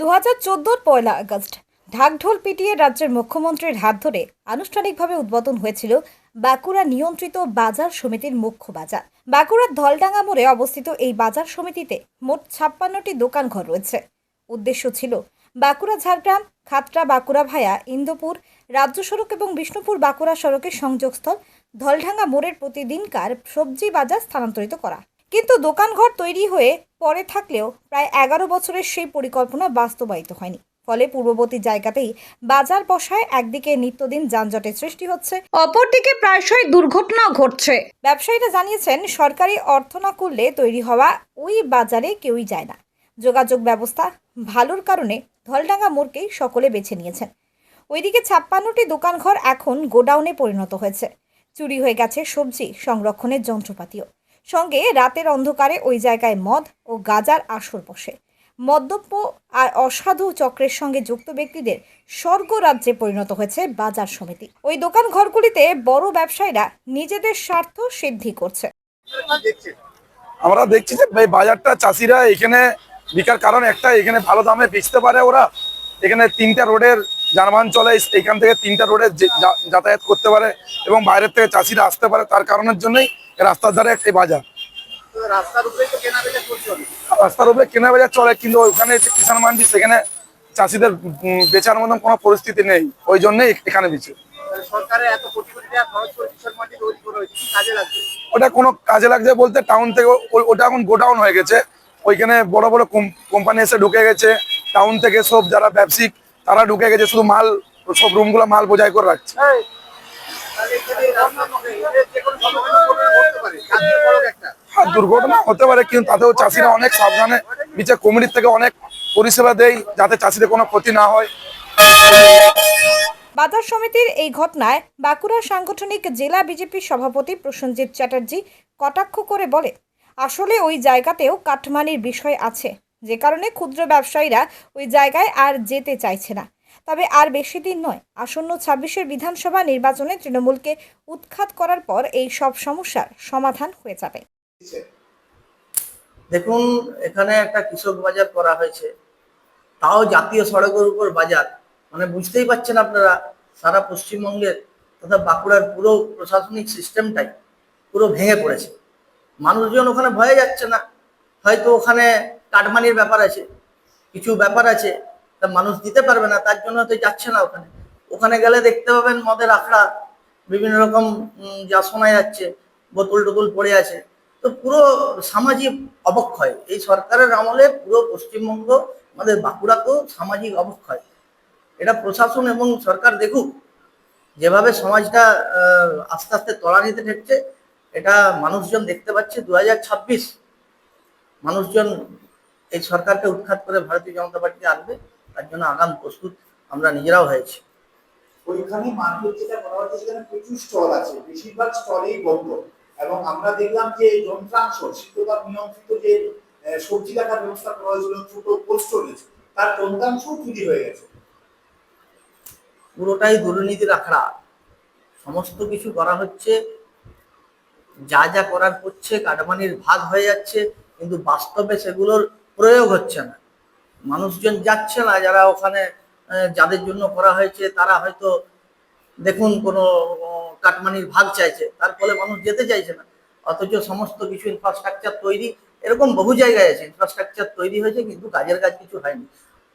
দু চোদ্দোর পয়লা আগস্ট ঢাকঢোল পিটিয়ে রাজ্যের মুখ্যমন্ত্রীর হাত ধরে আনুষ্ঠানিকভাবে উদ্বোধন হয়েছিল বাঁকুড়া নিয়ন্ত্রিত বাজার সমিতির মুখ্য বাজার। বাঁকুড়ার ধলডাঙ্গা মোড়ে অবস্থিত এই বাজার সমিতিতে মোট ছাপ্পান্নটি দোকানঘর রয়েছে। উদ্দেশ্য ছিল বাঁকুড়া ঝাড়গ্রাম, খাতড়া বাঁকুড়া ভায়া, ইন্দোপুর, রাজ্য সড়ক এবং বিষ্ণুপুর বাঁকুড়া সড়কের সংযোগস্থল ধলডাঙ্গা মোড়ের প্রতিদিনকার সবজি বাজার স্থানান্তরিত করা। কিন্তু দোকানঘর তৈরি হয়ে পরে থাকলেও প্রায় এগারো বছরের সেই পরিকল্পনা বাস্তবায়িত হয়নি। ফলে পূর্ববর্তী জায়গাতেই বাজার বসায় একদিকে নিত্যদিন যানজটের সৃষ্টি হচ্ছে, অপরদিকে প্রায়শই দুর্ঘটনাও ঘটছে। ব্যবসায়ীরা জানিয়েছেন, সরকারি অর্থ না করলে তৈরি হওয়া ওই বাজারে কেউই যায় না। যোগাযোগ ব্যবস্থা ভালোর কারণে ধলডাঙ্গা মোড়কেই সকলে বেছে নিয়েছেন। ওইদিকে ছাপ্পান্নটি দোকানঘর এখন গোডাউনে পরিণত হয়েছে। চুরি হয়ে গেছে সবজি সংরক্ষণের যন্ত্রপাতিও। সঙ্গে রাতের অন্ধকারে ওই জায়গায় মদ ও গাজার আসর বসে। মদ্যপ আর অসাধু চক্রের সঙ্গে যুক্ত ব্যক্তিদের স্বর্গ রাজ্যে পরিণত হয়েছে বাজার সমিতি। ওই দোকান ঘরগুলিতে বড় ব্যবসায়ীরা নিজেদের স্বার্থ সিদ্ধি করছে। আমরা দেখছি যে বাজারটা চাষিরা এখানে বিকার কারণ একটা, এখানে ভালো দামে বেচতে পারে ওরা। এখানে তিনটা রোডের যানবাহন চলে, এখান থেকে তিনটা রোডে যাতায়াত করতে পারে এবং বাইরের থেকে চাষিরা আসতে পারে। তার কারণের জন্যই রাস্তার ধারে একটি বাজার। রাস্তার উপরে কেনা বেচা চলে কিন্তু ওখানে যে কিষাণ মান্ডি সেখানে চাষিদের বেচার মতন কোনো পরিস্থিতি নেই। ওই জন্যই এখানে লাগবে? ওটা কোনো কাজে লাগছে বলতে টাউন থেকে ওটা এখন গোডাউন হয়ে গেছে। ওইখানে বড় বড় কোম্পানি এসে ঢুকে গেছে। টাউন থেকে সব যারা ব্যবসায়িক তারা ঢুকে গেছে শুধু মাল সব রুমগুলো মাল বোঝাই করে রাখছে। তাহলে এখানে রাস্তার মধ্যে এদের যে কোনো দুর্ঘটনা হতে পারে, কিন্তু তাতেও চাষিরা অনেক সাবধানে বিচার কমিটির থেকে অনেক পরিষেবা দেয়, যাতে চাষিদের কোনো ক্ষতি না হয়। বাজার সমিতির এই ঘটনায় বাঁকুড়া সাংগঠনিক জেলা বিজেপির সভাপতি প্রসেনজিৎ চ্যাটার্জি কটাক্ষ করে বলে আসলে ওই জায়গাতেও কাটমানির বিষয় আছে। যে কারণে ক্ষুদ্র ব্যবসায়ীরা ওই জায়গায় আর যেতে চাইছে না। তবে আর বেশি দিন নয়, আসন্ন ছাব্বিশের বিধানসভা নির্বাচনে তৃণমূলকে উৎখাত করার পর এই সব সমস্যার সমাধান হয়ে যাবে। দেখুন, এখানে একটা কৃষক বাজার করা হয়েছে। তাও জাতীয় সড়কের উপর বাজার। মানে বুঝতেই পারছেন আপনারা, সারা পশ্চিমবঙ্গের তথা বাঁকুড়ার পুরো প্রশাসনিক সিস্টেমটাই পুরো ভেঙে পড়েছে। মানুষজন ওখানে ভয়ে যাচ্ছে না। হয়তো ওখানে কাটমানির ব্যাপার আছে, কিছু ব্যাপার আছে। তা মানুষ দিতে পারবে না, তার জন্য হয়তো যাচ্ছে না ওখানে। ওখানে গেলে দেখতে পাবেন মদের আখড়া, বিভিন্ন রকম যা শোনা যাচ্ছে, বোতল টোতল পড়ে আছে। তো পুরো সামাজিক অবক্ষয়, এই সরকারের আমলে পুরো পশ্চিমবঙ্গ আমাদের বাঁকুড়াতেও সামাজিক অবক্ষয়। এটা প্রশাসন এবং সরকার দেখুক, যেভাবে সমাজটা আস্তে আস্তে তলানিতে ঠেকছে, এটা মানুষজন দেখতে পাচ্ছে। দু হাজার ছাব্বিশ মানুষজন এই সরকারকে উৎখাত করে ভারতীয় জনতা পার্টিকে আনবে। তার জন্য আগাম প্রস্তুত আমরা নিজেরাও হয়েছি। ওইখানে মার্কেট যেটা করা হচ্ছে সেখানে প্রচুর স্টল আছে। বেশিরভাগ স্টলেই বন্ধ। এবং আমরা দেখলাম যে যন্ত্রাংশ শীততাপ নিয়ন্ত্রিত যে সবজি রাখার ব্যবস্থা করা হয়েছিল ছোট কোল্ড স্টোরেজ তার যন্ত্রাংশ চুরি হয়ে গেছে। পুরোটাই দুর্নীতির আখড়া সমস্ত কিছু করা হচ্ছে। যা যা করার করছে কাটমানির ভাগ হয়ে যাচ্ছে কিন্তু বাস্তবে সেগুলোর প্রয়োগ হচ্ছে না। মানুষজন যাচ্ছে না, যারা ওখানে যাদের জন্য করা হয়েছে, তারা হয়তো দেখুন কোনো কাটমানির ভাগ চাইছে, তার ফলে মানুষ যেতে চাইছে না। অথচ সমস্ত কিছু ইনফ্রাস্ট্রাকচার তৈরি, এরকম বহু জায়গায় আছে ইনফ্রাস্ট্রাকচার তৈরি হয়েছে, কিন্তু কাজের কাজ কিছু হয়নি।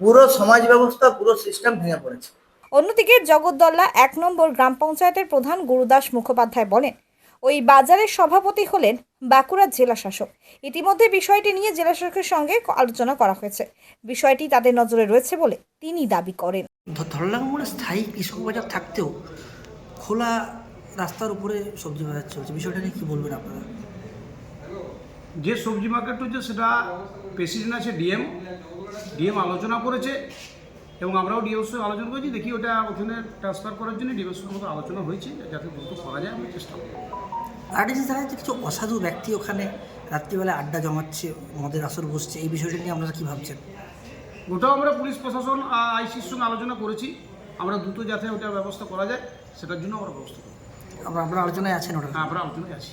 পুরো সমাজ ব্যবস্থা, পুরো সিস্টেম ভেঙে পড়েছে। অন্যদিকে জগদ্দল্লা এক নম্বর গ্রাম পঞ্চায়েতের প্রধান গুরুদাস মুখোপাধ্যায় বলেন ওই বাজারের সভাপতি হলেন বাঁকুড়া জেলা শাসক। ইতিমধ্যে বিষয়টি নিয়ে জেলা শাসকের সঙ্গে আলোচনা করা হয়েছে। বিষয়টি তাদের নজরে রয়েছে বলে তিনি দাবি করেন। ধরলাম মোড়ে স্থায়ী কৃষক বাজার থাকতেও খোলা রাস্তার উপরে সবজি বাজার চলছে। বিষয়টা নিয়ে কী বলবেন আপনারা? যে সবজি মার্কেট হচ্ছে সেটা প্রেসিডেন্ট আছে ডিএম ডিএম আলোচনা করেছে। এবং আমরাও ডিএর সঙ্গে আলোচনা করেছি দেখি ওটা ওখানে ট্রান্সফার করার জন্য সঙ্গে মতো আলোচনা হয়েছে যাতে দ্রুত করা যায় আমরা চেষ্টা করব। আর একটা দেখা কিছু অসাধু ব্যক্তি ওখানে রাত্রিবেলা আড্ডা জমাচ্ছে মদের আসর বসছে এই বিষয়টা নিয়ে আপনারা কী ভাবছেন? ওটাও আমরা পুলিশ প্রশাসন আইসির সঙ্গে আলোচনা করেছি। আমরা দ্রুত যাতে ওটার ব্যবস্থা করা যায় সেটার জন্য আমরা ব্যবস্থা করব। আমরা আপনারা আলোচনায় আছেন ওটা। হ্যাঁ আমরা আলোচনায় আছি।